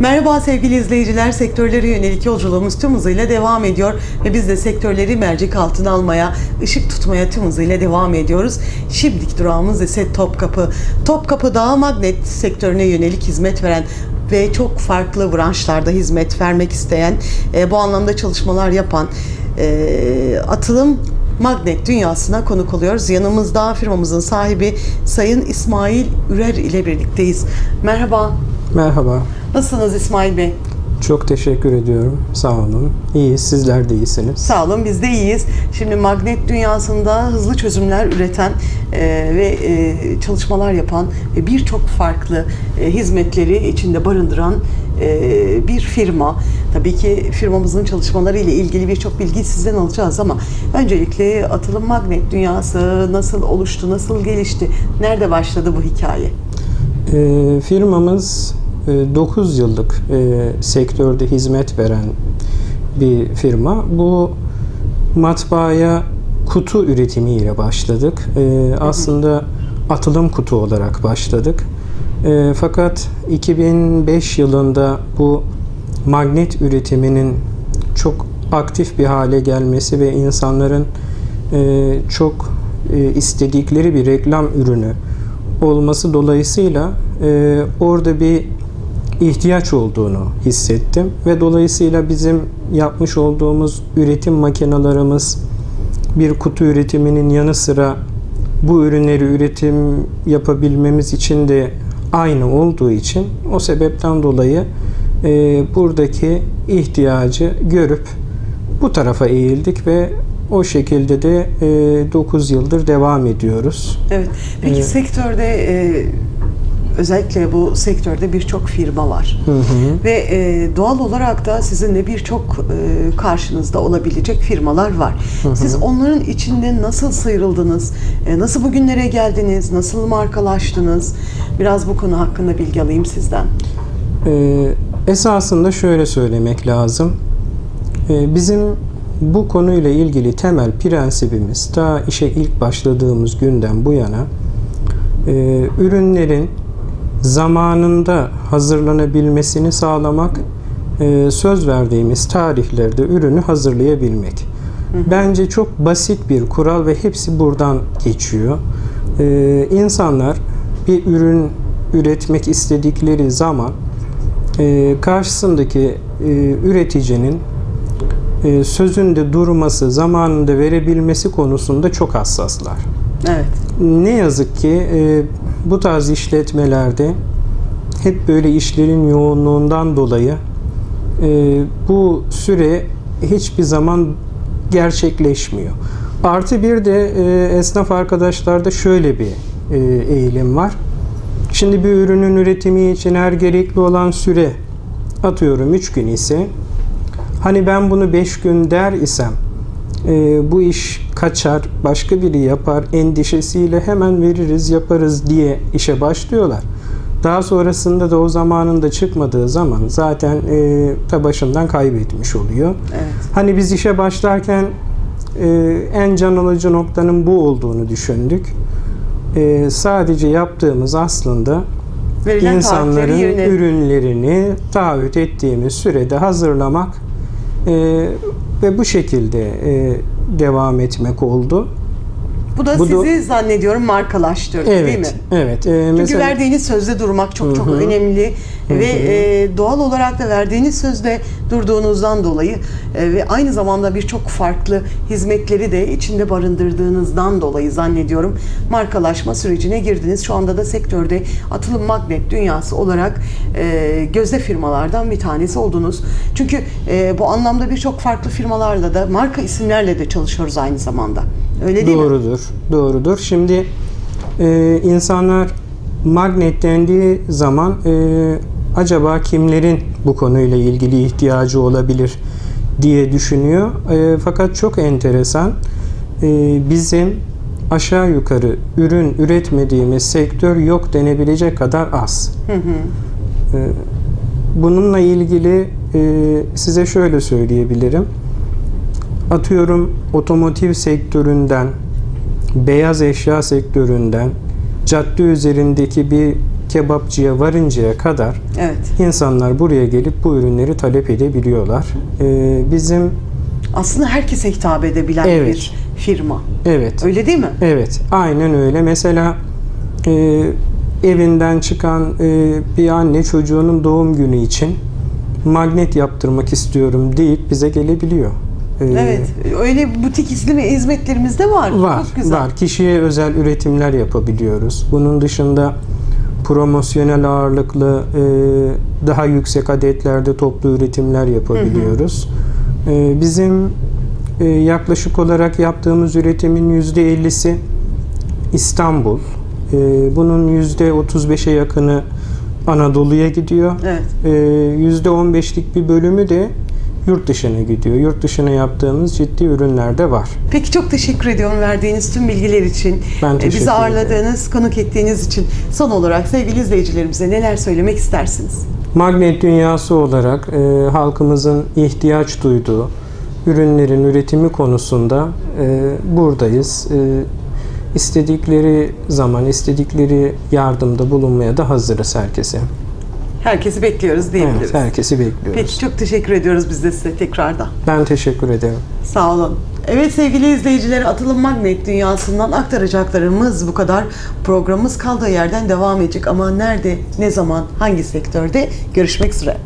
Merhaba sevgili izleyiciler. Sektörlere yönelik yolculuğumuz tüm hızıyla devam ediyor ve biz de sektörleri mercek altına almaya, ışık tutmaya tüm hızıyla devam ediyoruz. Şimdiki durağımız ise Topkapı. Topkapı Dağ Magnet sektörüne yönelik hizmet veren ve çok farklı branşlarda hizmet vermek isteyen, e, bu anlamda çalışmalar yapan e, atılım Magnet dünyasına konuk oluyoruz. Yanımızda firmamızın sahibi Sayın İsmail Ürer ile birlikteyiz. Merhaba. Merhaba. Nasılsınız İsmail Bey? Çok teşekkür ediyorum. Sağ olun. İyi, sizler de iyisiniz. Sağ olun biz de iyiyiz. Şimdi magnet dünyasında hızlı çözümler üreten e, ve e, çalışmalar yapan ve birçok farklı e, hizmetleri içinde barındıran e, bir firma. Tabii ki firmamızın çalışmaları ile ilgili birçok bilgiyi sizden alacağız ama öncelikle atılım magnet dünyası nasıl oluştu, nasıl gelişti, nerede başladı bu hikaye? E, firmamız e, 9 yıllık e, sektörde hizmet veren bir firma. Bu matbaaya kutu üretimiyle başladık. E, aslında atılım kutu olarak başladık. E, fakat 2005 yılında bu magnet üretiminin çok aktif bir hale gelmesi ve insanların e, çok e, istedikleri bir reklam ürünü olması dolayısıyla e, orada bir ihtiyaç olduğunu hissettim ve dolayısıyla bizim yapmış olduğumuz üretim makinalarımız bir kutu üretiminin yanı sıra bu ürünleri üretim yapabilmemiz için de aynı olduğu için o sebepten dolayı e, buradaki ihtiyacı görüp bu tarafa eğildik ve o şekilde de e, 9 yıldır devam ediyoruz. Evet. Peki Evet. sektörde e, özellikle bu sektörde birçok firma var. Hı hı. Ve e, doğal olarak da sizin de birçok e, karşınızda olabilecek firmalar var. Siz onların içinde nasıl sıyrıldınız? E, nasıl bugünlere geldiniz? Nasıl markalaştınız? Biraz bu konu hakkında bilgi alayım sizden. Ee, esasında şöyle söylemek lazım. Ee, bizim bu konuyla ilgili temel prensibimiz ta işe ilk başladığımız günden bu yana e, ürünlerin zamanında hazırlanabilmesini sağlamak, e, söz verdiğimiz tarihlerde ürünü hazırlayabilmek. Bence çok basit bir kural ve hepsi buradan geçiyor. E, insanlar bir ürün üretmek istedikleri zaman e, karşısındaki e, üreticinin e, sözünde durması, zamanında verebilmesi konusunda çok hassaslar. Evet. Ne yazık ki e, bu tarz işletmelerde hep böyle işlerin yoğunluğundan dolayı e, bu süre hiçbir zaman gerçekleşmiyor. Artı bir de e, esnaf arkadaşlarda şöyle bir e, eğilim var. Şimdi bir ürünün üretimi için her gerekli olan süre atıyorum 3 gün ise hani ben bunu 5 gün der isem e, bu iş kaçar, başka biri yapar endişesiyle hemen veririz, yaparız diye işe başlıyorlar. Daha sonrasında da o zamanın da çıkmadığı zaman zaten e, ta başından kaybetmiş oluyor. Evet. Hani biz işe başlarken e, en can alıcı noktanın bu olduğunu düşündük. E, sadece yaptığımız aslında Verilen insanların ürünlerini taahhüt ettiğimiz sürede hazırlamak e, ve bu şekilde e, devam etmek oldu. Bu da bu da- sizi zannediyorum markalaştırdı Evet, değil mi? evet. E, Çünkü mesela verdiğiniz sözde durmak çok çok Hı hı. önemli ve e, doğal olarak da verdiğiniz sözde durduğunuzdan dolayı e, ve aynı zamanda birçok farklı hizmetleri de içinde barındırdığınızdan dolayı zannediyorum markalaşma sürecine girdiniz. Şu anda da sektörde atılım magnet dünyası olarak e, gözde firmalardan bir tanesi oldunuz. Çünkü e, bu anlamda birçok farklı firmalarla da marka isimlerle de çalışıyoruz aynı zamanda. Öyle değil mi? doğrudur, doğrudur. Şimdi e, insanlar magnet dendiği zaman e, acaba kimlerin bu konuyla ilgili ihtiyacı olabilir diye düşünüyor. E, fakat çok enteresan. E, bizim aşağı yukarı ürün üretmediğimiz sektör yok denebilecek kadar az. E, bununla ilgili e, size şöyle söyleyebilirim. Atıyorum otomotiv sektöründen, beyaz eşya sektöründen, cadde üzerindeki bir kebapçıya varıncaya kadar Evet. insanlar buraya gelip bu ürünleri talep edebiliyorlar. Ee, bizim Aslında herkese hitap edebilen Evet. bir firma. evet Öyle değil mi? Evet, aynen öyle. Mesela e, evinden çıkan e, bir anne çocuğunun doğum günü için magnet yaptırmak istiyorum deyip bize gelebiliyor. E, Evet. Öyle butik izleme hizmetlerimiz de var. Var, Çok güzel. var. Kişiye özel üretimler yapabiliyoruz. Bunun dışında promosyonel ağırlıklı e, daha yüksek adetlerde toplu üretimler yapabiliyoruz. E, bizim e, yaklaşık olarak yaptığımız üretimin %50'si İstanbul. E, bunun %35'e yakını Anadolu'ya gidiyor. Evet. E, %15'lik bir bölümü de yurt dışına gidiyor. Yurt dışına yaptığımız ciddi ürünler de var. Peki çok teşekkür ediyorum verdiğiniz tüm bilgiler için. Ben e, teşekkür Bizi ağırladığınız, konuk ettiğiniz için. Son olarak sevgili izleyicilerimize neler söylemek istersiniz? Magnet dünyası olarak e, halkımızın ihtiyaç duyduğu ürünlerin üretimi konusunda e, buradayız. E, istedikleri zaman, istedikleri yardımda bulunmaya da hazırız herkese. Herkesi bekliyoruz diyebiliriz. Evet, herkesi bekliyoruz. Peki çok teşekkür ediyoruz biz de size tekrardan. Ben teşekkür ederim. Sağ olun. Evet sevgili izleyiciler Atılım Magnet dünyasından aktaracaklarımız bu kadar. Programımız kaldığı yerden devam edecek ama nerede, ne zaman, hangi sektörde görüşmek üzere.